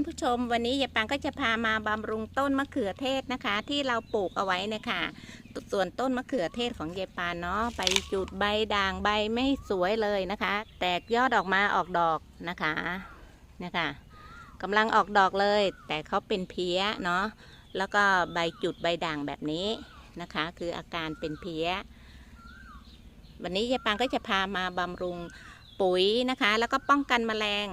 านผู้ชม วันนี้ยายปังก็จะพามาบำรุงต้นมะเขือเทศนะคะ ที่เราปลูกเอาไว้นะคะส่วนต้นมะเขือเทศของยายปานเนาะใบจุดใบด่างใบไม่สวยเลยนะคะ แตกยอดออกมาออกดอกนะคะนะคะกำลังออกดอกเลย แต่เขาเป็นเพี้ยเนาะแล้วก็ใบจุดใบด่างแบบนี้นะคะ คืออาการเป็นเพี้ย วันนี้ยายปังก็จะพามาบำรุงปุ๋ยนะคะ แล้วก็ป้องกันแมลง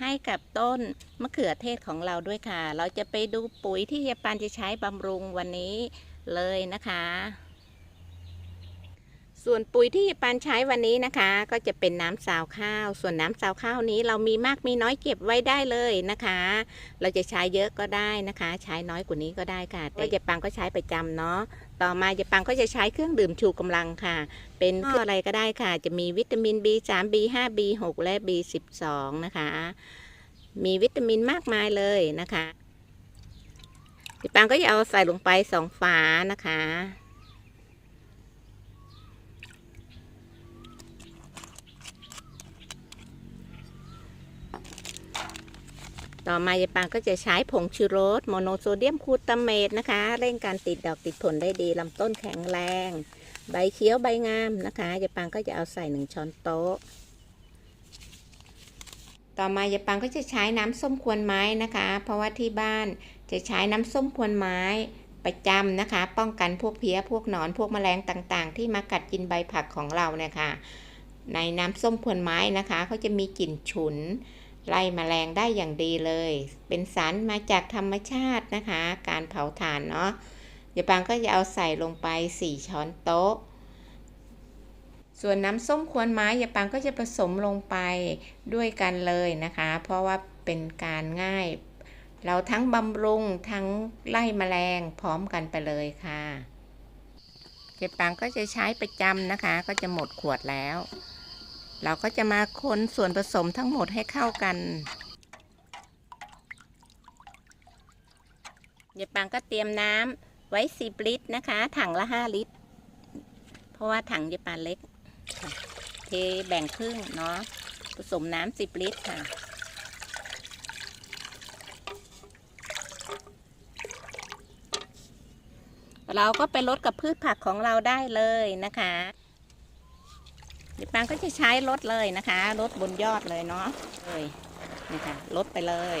ให้กับต้นมะเขือเทศของเราด้วยค่ะ เราจะไปดูปุ๋ยที่ยายปานจะใช้บำรุงวันนี้เลยนะคะ ส่วนปุ๋ยที่ยายปานใช้วันนี้นะคะ ก็จะเป็นน้ำสาวข้าว ส่วนน้ำสาวข้าวนี้เรามีมากมีน้อยเก็บไว้ได้เลยนะคะ เราจะใช้เยอะก็ได้นะคะ ใช้น้อยกว่านี้ก็ได้ค่ะ แต่ยายปังก็ใช้ประจำเนาะ ต่อมายายปังก็จะใช้เครื่องดื่มชูกำลังค่ะ เป็นเครื่องอะไรก็ได้ค่ะ จะมีวิตามิน B3 B5 B6 และ B12 นะคะ มีวิตามินมากมายเลยนะคะพี่ปังก็จะเอาใส่ลงไปสองฝานะคะ ต่อมายายปังก็จะใช้ผงชูรสโมโนโซเดียมคูตาเมตนะคะ เร่งการติดดอกติดผลได้ดีลำต้นแข็งแรง ใบเขียวใบงามนะคะยายปังก็จะเอาใส่หนึ่งช้อนโต๊ะ ต่อมายายปังก็จะใช้น้ำส้มควนไม้นะคะ เพราะว่าที่บ้านจะใช้น้ำส้มควนไม้ประจำนะคะ ป้องกันพวกเพี้ยพวกหนอนพวกแมลงต่างๆ ที่มากัดกินใบผักของเราเนี่ยค่ะในน้ำส้มควนไม้นะคะเขาจะมีกลิ่นฉุน ไล่แมลงได้อย่างดีเลย เป็นสารมาจากธรรมชาตินะคะ การเผาถ่านเนาะยายปังก็จะเอาใส่ลงไป 4 ช้อนโต๊ะ ส่วนน้ำส้มควนไม้ยายปังก็จะผสมลงไปด้วยกันเลยนะคะ เพราะว่าเป็นการง่าย เราทั้งบำรุงทั้งไล่แมลงพร้อมกันไปเลยค่ะยายปังก็จะใช้ประจำนะคะ ก็จะหมดขวดแล้ว เราก็จะมาคนส่วนผสมทั้งหมดให้เข้ากันยายปังก็เตรียมน้ำไว้10ลิตรนะคะ ถังละ5ลิตร เพราะว่าถังยายปังเล็ก เทแบ่งครึ่งเนาะผสมน้ำ10ลิตรค่ะเราก็ไปลดกับพืชผักของเราได้เลยนะคะ เดี๋ยวปังก็จะใช้รถเลยนะคะรถบนยอดเลยเนาะเลยนี่ค่ะลดไปเลย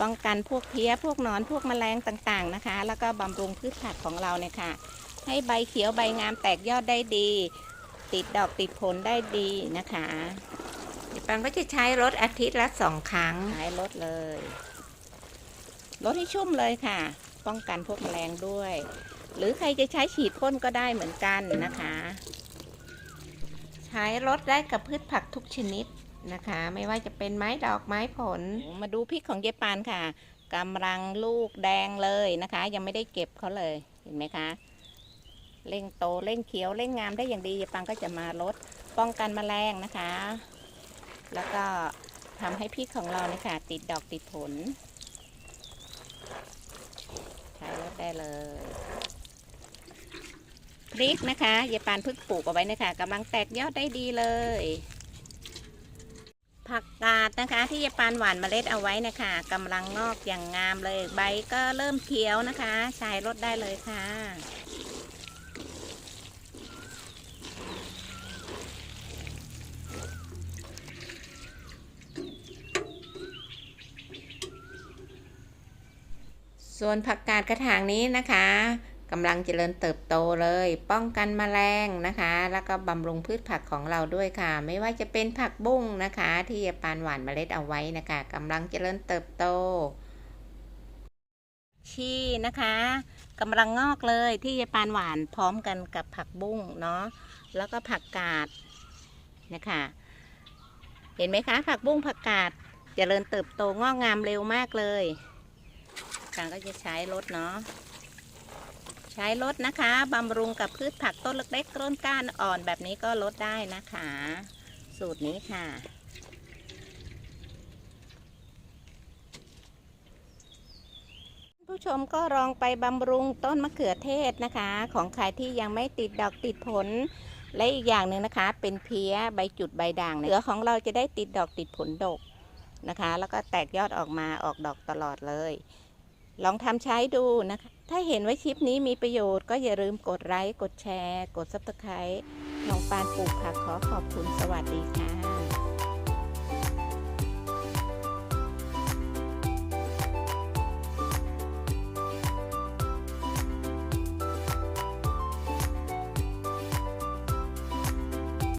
ป้องกันพวกเพี้ยพวกหนอนพวกแมลงต่างๆนะคะ แล้วก็บำรุงพืชผักของเราเนี่ยค่ะ ให้ใบเขียวใบงามแตกยอดได้ดี ติดดอกติดผลได้ดีนะคะเดี๋ยวปังก็จะใช้รถอาทิตย์ละสองครั้งใช้รถเลยรถให้ชุ่มเลยค่ะ ป้องกันพวกแมลงด้วย หรือใครจะใช้ฉีดพ่นก็ได้เหมือนกันนะคะ ใช้รดได้กับพืชผักทุกชนิดนะคะ ไม่ว่าจะเป็นไม้ดอกไม้ผล มาดูพริกของเยปานค่ะกำลังลูกแดงเลยนะคะ ยังไม่ได้เก็บเขาเลยเห็นไหมคะเร่งโตเร่งเขียวเร่งงามได้อย่างดีเยปานก็จะมาลดป้องกันแมลงนะคะ แล้วก็ทำให้พริกของเราเนี่ยค่ะติดดอกติดผลใช้รดได้เลย พริกนะคะยายปานเพิ่งปลูกเอาไว้นะคะกำลังแตกยอดได้ดีเลย ผักกาดนะคะที่ยายปานหว่านเมล็ดเอาไว้นะคะกำลังงอกอย่างงามเลย ใบก็เริ่มเขียวนะคะใช้รดได้เลยค่ะส่วนผักกาดกระถางนี้นะคะ กำลังเจริญเติบโตเลย ป้องกันแมลงนะคะ แล้วก็บำรุงพืชผักของเราด้วยค่ะ ไม่ว่าจะเป็นผักบุ้งนะคะ ที่ปานหวานเมล็ดเอาไว้นะคะกำลังเจริญเติบโต ชีนะคะกำลังงอกเลยที่ยายปานหวานพร้อมกันกับผักบุ้งเนาะแล้วก็ผักกาดนะคะ เห็นไหมคะ ผักบุ้งผักกาดเจริญเติบโตงอกงามเร็วมากเลยการก็จะใช้รถเนาะ ใช้รถนะคะบำรุงกับพืชผักต้นเล็กๆต้นก้านอ่อนแบบนี้ก็ลดได้นะคะ สูตรนี้ค่ะ ผู้ชมก็ลองไปบำรุงต้นมะเขือเทศนะคะ ของใครที่ยังไม่ติดดอกติดผล และอีกอย่างหนึ่งนะคะ เป็นเพี้ยใบจุดใบด่างเนี่ยเหลือของเราจะได้ติดดอกติดผลดกนะคะ แล้วก็แตกยอดออกมาออกดอกตลอดเลย ลองทำใช้ดูนะคะ ถ้าเห็นว่าคลิปนี้มีประโยชน์ก็อย่าลืมกดไลค์ กดแชร์ กดซับสไครต์น้องปานปลูกผักขอขอบคุณสวัสดีค่ะ